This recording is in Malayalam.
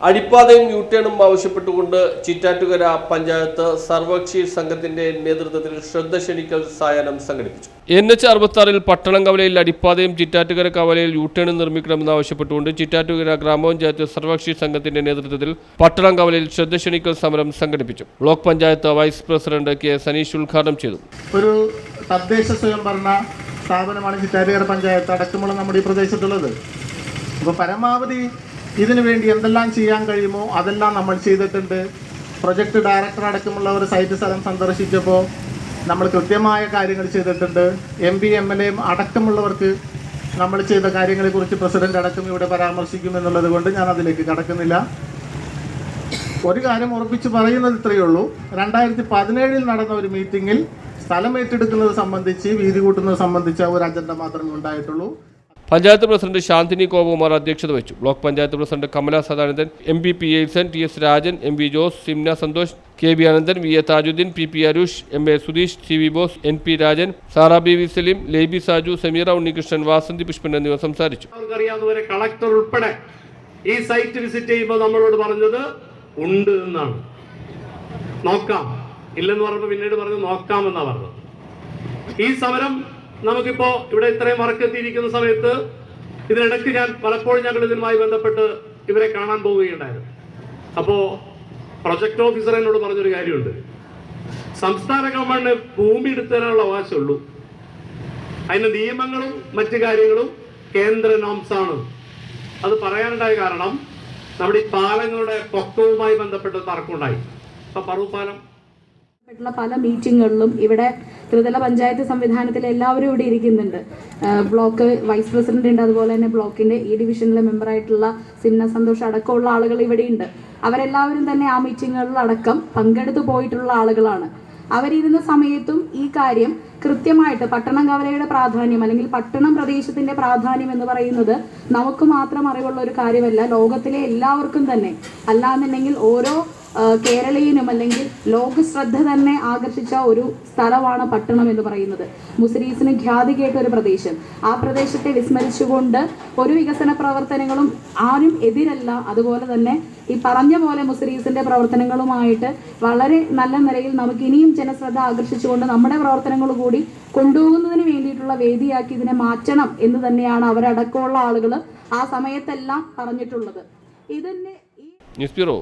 അടിപ്പാതയും യൂട്ടേണും ആവശ്യപ്പെട്ടുകൊണ്ട് ചിറ്റാറ്റുകര പഞ്ചായത്ത് സർവകക്ഷി സംഘത്തിന്റെ നേതൃത്വത്തിൽ ശ്രദ്ധ ക്ഷണിക്കൽ സായാഹ്നം സംഘടിപ്പിച്ചു. എൻ എച്ച് അറുപത്തി ആറിൽ പട്ടണം കവലയിൽ അടിപ്പാതയും ചിറ്റാറ്റുകര കവലയിൽ യൂട്ടേണും നിർമ്മിക്കണമെന്ന് ആവശ്യപ്പെട്ടുകൊണ്ട് ചിറ്റാറ്റുകര ഗ്രാമപഞ്ചായത്ത് സർവകക്ഷി സംഘത്തിന്റെ നേതൃത്വത്തിൽ പട്ടണം കവലയിൽ ശ്രദ്ധ ക്ഷണിക്കൽ സമരം സംഘടിപ്പിച്ചു. Block panchayat vice president K Saneesh ഉദ്ഘാടനം ചെയ്തു. ഒരു തദ്ദേശ സ്വയംഭരണ സ്ഥാപനമാണ് ചിറ്റാറ്റുകര പഞ്ചായത്ത്. അടക്കമുള്ള നമ്മുടെ ഈ പ്രദേശത്തുള്ളത്. അപ്പോൾ പരമാവധി ഇതിനു വേണ്ടി എന്തെല്ലാം ചെയ്യാൻ കഴിയുമോ അതെല്ലാം നമ്മൾ ചെയ്തിട്ടുണ്ട്. പ്രൊജക്ട് ഡയറക്ടർ അടക്കമുള്ളവർ സൈറ്റ് സ്ഥലം സന്ദർശിച്ചപ്പോൾ നമ്മൾ കൃത്യമായ കാര്യങ്ങൾ ചെയ്തിട്ടുണ്ട്. എം പി എം എൽ എയും അടക്കമുള്ളവർക്ക് നമ്മൾ ചെയ്ത കാര്യങ്ങളെക്കുറിച്ച് പ്രസിഡന്റ് അടക്കം ഇവിടെ പരാമർശിക്കുമെന്നുള്ളത് കൊണ്ട് ഞാൻ അതിലേക്ക് കടക്കുന്നില്ല. ഒരു കാര്യം ഉറപ്പിച്ച് പറയുന്നത് ഇത്രയേ ഉള്ളൂ. രണ്ടായിരത്തി പതിനേഴിൽ നടന്ന ഒരു മീറ്റിംഗിൽ സ്ഥലം ഏറ്റെടുക്കുന്നത് സംബന്ധിച്ച് വീതി കൂട്ടുന്നത് സംബന്ധിച്ച ഒരു അജണ്ട മാത്രമേ ഉണ്ടായിട്ടുള്ളൂ. പഞ്ചായത്ത് പ്രസിഡന്റ് ശാന്തിനി ഗോപകുമാർ അധ്യക്ഷത വഹിച്ചു. Block panchayat president Kamala Sadanandan M P P Elson T S Rajan M V Jose Simna Santhosh K B Ananthan V A Thajudheen P P Arush M A Sudheesh T V Bose N P Rajan Sara B V Saleem Leby Saju Sameera Unnikrishnan Vasanthi Pushpan എന്നിവർ സംസാരിച്ചു. കളക്ടർ ഉൾപ്പെടെ ഈ സൈറ്റ് വിസിറ്റ് ചെയ്യുമ്പോൾ നമ്മളോട് പറഞ്ഞത് ഉണ്ട് എന്നാണ്. നോക്കാം. ഇല്ലെന്ന് പറഞ്ഞപ്പോൾ പിന്നീട് പറഞ്ഞു നോക്കാമെന്നാ പറഞ്ഞത്. ഈ സമരം നമുക്കിപ്പോ ഇവിടെ ഇത്രയും വറക്കെത്തിയിരിക്കുന്ന സമയത്ത് ഇതിനിടയ്ക്ക് ഞാൻ പലപ്പോഴും ഞങ്ങൾ ഇതിനുമായി ബന്ധപ്പെട്ട് ഇവരെ കാണാൻ പോവുകയുണ്ടായിരുന്നു. അപ്പോ പ്രൊജക്ട് ഓഫീസർ എന്നോട് പറഞ്ഞൊരു കാര്യമുണ്ട്. സംസ്ഥാന ഗവൺമെന്റിന് ഭൂമി എടുത്തു തരാനുള്ള അവകാശമുള്ളൂ. അതിന് നിയമങ്ങളും മറ്റു കാര്യങ്ങളും കേന്ദ്ര നോംസാണ് അത് പറയാനുണ്ടായ കാരണം നമ്മുടെ ഈ പാലങ്ങളുടെ പൊക്കവുമായി ബന്ധപ്പെട്ട് തർക്കമുണ്ടായി. അപ്പൊ പറവ് പാലം പല മീറ്റിങ്ങുകളിലും ഇവിടെ ത്രിതല പഞ്ചായത്ത് സംവിധാനത്തിൽ എല്ലാവരും ഇവിടെ ഇരിക്കുന്നുണ്ട്. ബ്ലോക്ക് വൈസ് പ്രസിഡന്റ് ഉണ്ട് അതുപോലെ തന്നെ ബ്ലോക്കിന്റെ ഈ ഡിവിഷനിലെ മെമ്പറായിട്ടുള്ള സിന്ന സന്തോഷ് അടക്കമുള്ള ആളുകൾ ഇവിടെയുണ്ട് അവരെല്ലാവരും തന്നെ ആ മീറ്റിങ്ങുകളിൽ അടക്കം പങ്കെടുത്തു പോയിട്ടുള്ള ആളുകളാണ്. അവരിരുന്ന സമയത്തും ഈ കാര്യം കൃത്യമായിട്ട് പട്ടണം കവലയുടെ പ്രാധാന്യം അല്ലെങ്കിൽ പട്ടണം പ്രദേശത്തിന്റെ പ്രാധാന്യം എന്ന് പറയുന്നത് നമുക്ക് മാത്രം അറിവുള്ള ഒരു കാര്യമല്ല ലോകത്തിലെ എല്ലാവർക്കും തന്നെ. അല്ലാന്നുണ്ടെങ്കിൽ ഓരോ കേരളീയനും അല്ലെങ്കിൽ ലോക ശ്രദ്ധ തന്നെ ആകർഷിച്ച ഒരു സ്ഥലമാണ് പട്ടണം എന്ന് പറയുന്നത്. മുസ്ലിംസിന് ഖ്യാതി കേട്ട ഒരു പ്രദേശം. ആ പ്രദേശത്തെ വിസ്മരിച്ചുകൊണ്ട് ഒരു വികസന പ്രവർത്തനങ്ങളും ആരും എതിരല്ല. അതുപോലെ തന്നെ ഈ പറഞ്ഞ പോലെ മുസ്ലിംസിന്റെ പ്രവർത്തനങ്ങളുമായിട്ട് വളരെ നല്ല നിലയിൽ നമുക്ക് ഇനിയും ജനശ്രദ്ധ ആകർഷിച്ചുകൊണ്ട് നമ്മുടെ പ്രവർത്തനങ്ങൾ കൂടി കൊണ്ടുപോകുന്നതിന് വേണ്ടിയിട്ടുള്ള വേദിയാക്കി ഇതിനെ മാറ്റണം എന്ന് തന്നെയാണ് അവരടക്കമുള്ള ആളുകൾ ആ സമയത്തെല്ലാം പറഞ്ഞിട്ടുള്ളത്. ഇതന്നെ ന്യൂസ് ബ്യൂറോ